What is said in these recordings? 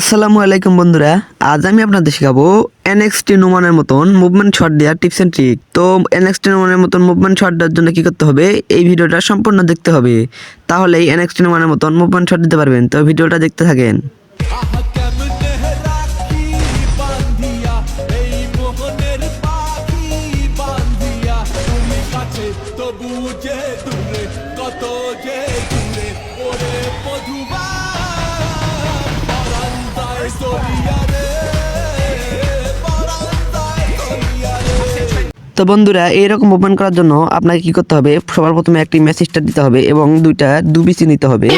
আসসালামু আলাইকুম বন্ধুরা, আজ আমি আপনাদের শেখাবো এনএক্সটি নোমানের মতন মুভমেন্ট শট দেওয়ার টিপস এন্ড ট্রিক তো এনএক্সটি নোমানের মতন মুভমেন্ট শট দেওয়ার জন্য কি করতে হবে? এই ভিডিওটা সম্পূর্ণ দেখতে হবে। তাহলেই এনএক্সটি নোমানের মতন মুভমেন্ট শট দিতে পারবেন। তো ভিডিওটা দেখতে থাকেন। কত যে তো বন্ধুরা এইরকম মুভমেন্ট করার জন্য আপনাকে কি করতে হবে? সবার প্রথমে একটি মেসেজটা দিতে হবে এবং দুইটা দুবিসি নিতে হবে।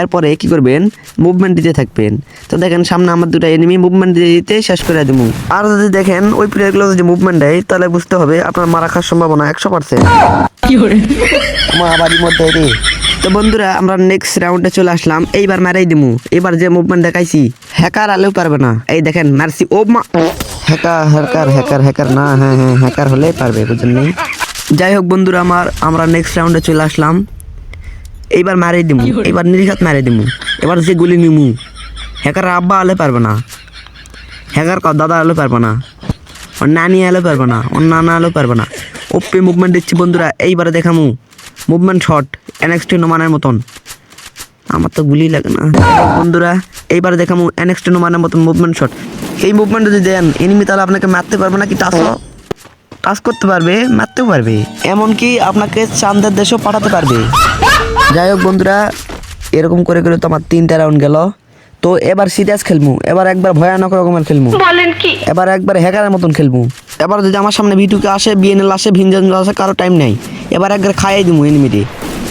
এরপরে কি করবেন? মুভমেন্ট দিতে থাকবেন। তো দেখেন সামনে আমার দুটা এনিমি মুভমেন্ট দিতে দিতে শেষ করে দেবো। আর যদি দেখেন ওই প্লেয়ারগুলো যদি মুভমেন্ট দেয় তাহলে বুঝতে হবে আপনার মারা খাওয়ার সম্ভাবনা একশো পার্সেন্ট আমার বাড়ির মধ্যে রে। তো বন্ধুরা আমরা নেক্সট রাউন্ডে চলে আসলাম। এইবার মারাই দিমু। এবার যে মুভমেন্ট দেখাইছি হ্যাকার আলেও পারবে না। এই দেখেন মারছি। ও মা হ্যাকার হ্যাকার হ্যাকার হ্যাকার না হ্যাঁ হ্যাঁ হ্যাকার হলেই পারবে বুঝলেন নেই? যাই হোক বন্ধুরা আমার আমরা নেক্সট রাউন্ডে চলে আসলাম। এইবার মারাই দিমু এবার নিরিঘাত মারাই দিমু। এবার যে গুলি নিমু হ্যাকার আব্বা আলে পারবে না। হ্যাকার ক দাদা আলো পারবে না ওর নানি আলো পারবে না ওর নানা আলো পারবে না। ওপে মুভমেন্ট দিচ্ছি বন্ধুরা এইবারে দেখামু। মুভমেন্ট শট এনএক্সটি নোমানের মতন। আমার তো গুলি লাগে না। বন্ধুরা এইবার দেখামু এনএক্সটি নোমানের মতন মুভমেন্ট শট এই মুভমেন্ট যদি দেন এনিমি তাহলে আপনাকে মারতে পারবে না কি টাচ টাচ করতে পারবে মারতেও পারবে। এমনকি আপনাকে চান্দের দেশেও পাঠাতে পারবে। যাই হোক বন্ধুরা এরকম করে করে তো আমার তিনটা রাউন্ড গেল। তো এবার সিরিয়াস খেলব এবার একবার ভয়ানক রকমের খেলব বলেন কি? এবার একবার হ্যাকারের মতন খেলব এবার যদি আমার সামনে ভিটুকে আসে বিএনএল আসে ভিনজন আসে কারও টাইম নেই। এবার একবার খাইয়ে দিব এনিমিটি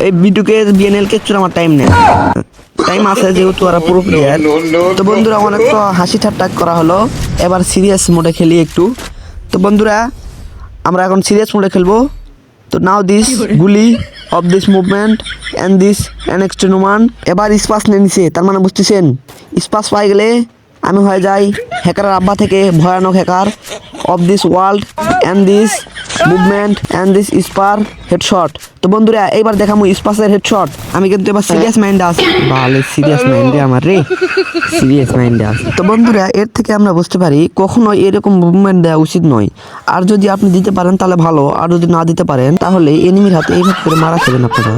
এই ভিটুকে বিএনএল কে চুর আমার টাইম নেই। টাইম আছে যেহেতু ওরা পুরো প্লেয়ার তো বন্ধুরা অনেক তো হাসি ঠাট্টা করা হলো। এবার সিরিয়াস মোডে খেলি একটু। তো বন্ধুরা আমরা এখন সিরিয়াস মোডে খেলব। তো নাও দিস গুলি off this movement and this অ্যানেক্সটেনুমান এবার স্পাস নিয়ে নিছে তার মানে বুঝতেছেন? স্পাস পাই গেলে আমি হয়ে যাই হ্যাকারের আব্বা থেকে ভয়ানক hacker. Of this world and this movement and this spare headshot তো বন্ধুরা এইবার দেখামু স্পাসের হেডশট আমি কিন্তু এবার সিরিয়াস মাইন্ডে আছি। ভালো সিরিয়াস মাইন্ডে আমার রে। সিরিয়াস মাইন্ডে আছে। তো বন্ধুরা এর থেকে আমরা বুঝতে পারি কখনো এরকম মুভমেন্ট দেওয়া উচিত নয়। আর যদি আপনি দিতে পারেন তাহলে ভালো। আর যদি না দিতে পারেন তাহলে এনিমির হাতে এইভাবে করে মারা খাবেন আপনারা।